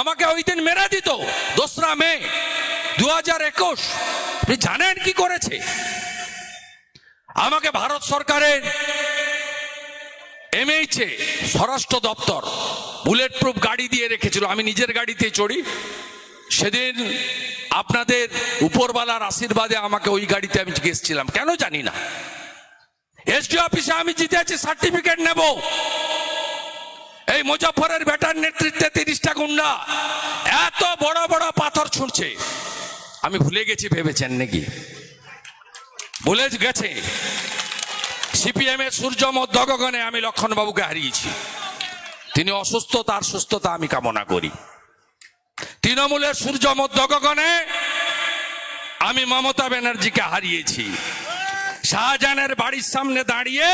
আমাকে ওই দিন মেরে দিত। দোসরা মে দু হাজার একুশ। আপনি জানেন কি করেছে? আমাকে ভারত সরকারের এমএইচে স্বরাষ্ট্র দপ্তর বুলেট প্রুফ গাড়ি দিয়ে রেখেছিল। আমি নিজের গাড়িতে চড়ি। সেদিন আপনাদের উপরবালার আশীর্বাদে আমাকে ওই গাড়িতে আমি গেছিলাম। কেন জানি না। এসডি অফিসে আমি জিতেছি সার্টিফিকেট নেব। এই মুজফরের বেটার নেতৃত্বে তিরিশটা গুন্ডা। এত বড় বড় পাথর ছুঁড়ছে। আমি ভুলে গেছি, ভেবেছেন নাকি? ভুলে গেছে। সিপিএম এর সূর্যমধ্য গগনে আমি লক্ষণবাবুকে হারিয়েছি। তিনি অসুস্থ, তার সুস্থতা আমি কামনা করি। তৃণমূলের সূর্যমধ্য গগনে আমি মমতা ব্যানার্জিকে হারিয়েছি। শাহজাহানের বাড়ির সামনে দাঁড়িয়ে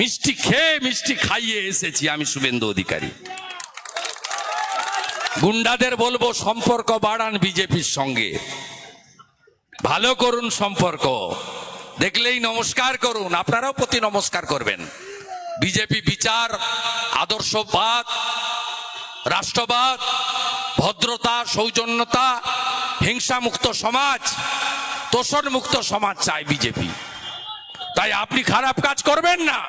মিষ্টি খেয়ে মিষ্টি খাইয়ে এসেছি আমি শুভেন্দু অধিকারী। গুন্ডাদের বলব সম্পর্ক বাড়ান বিজেপির সঙ্গে। ভালো করুন সম্পর্ক। দেখলেই নমস্কার করুন, আপনারাও প্রতি নমস্কার করবেন। বিজেপি বিচার, আদর্শবাদ, রাষ্ট্রবাদ, ভদ্রতা, সৌজন্যতা, হিংসামুক্ত সমাজ তোষণ মুক্ত সমাজ চায় বিজেপি। তাই আপনি খারাপ কাজ করবেন না।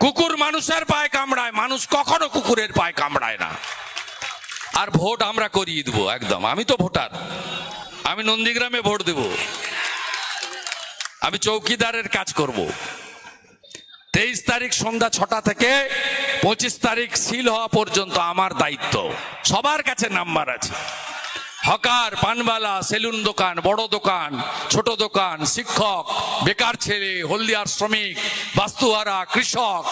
কুকুর মানুষের পায়ে কামড়ায়, মানুষ কখনো কুকুরের পায়ে কামড়ায় না। আর ভোট আমরা করিয়ে দেবো, একদম। আমি তো ভোটার। আমি নন্দীগ্রামে ভোট দেব। আমি চৌকিদারের কাজ করব। তেইশ তারিখ সন্ধ্যা ছটা থেকে পঁচিশ তারিখ সিল হওয়া পর্যন্ত আমার দায়িত্ব। সবার কাছে নাম্বার আছে। হকার পানবালা সেলুন দোকান, বড় দোকান, ছোট দোকান, শিক্ষক, বেকার ছেলে, হলদিয়ার শ্রমিক, বাস্তুহারা, কৃষক,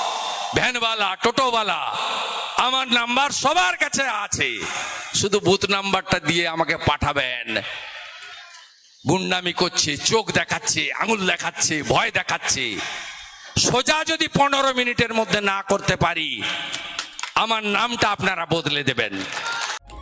ভ্যানওয়ালা, টোটোওয়ালা, আমার নাম্বার সবার কাছে আছে। শুধু বুথ নাম্বারটা দিয়ে আমাকে পাঠাবেন। গুন্ডামি করছে, চোখ দেখাচ্ছে, আঙুল দেখাচ্ছে, ভয় দেখাচ্ছে। সোজা যদি পনেরো মিনিটের মধ্যে না করতে পারি, আমার নামটা আপনারা বদলে দেবেন।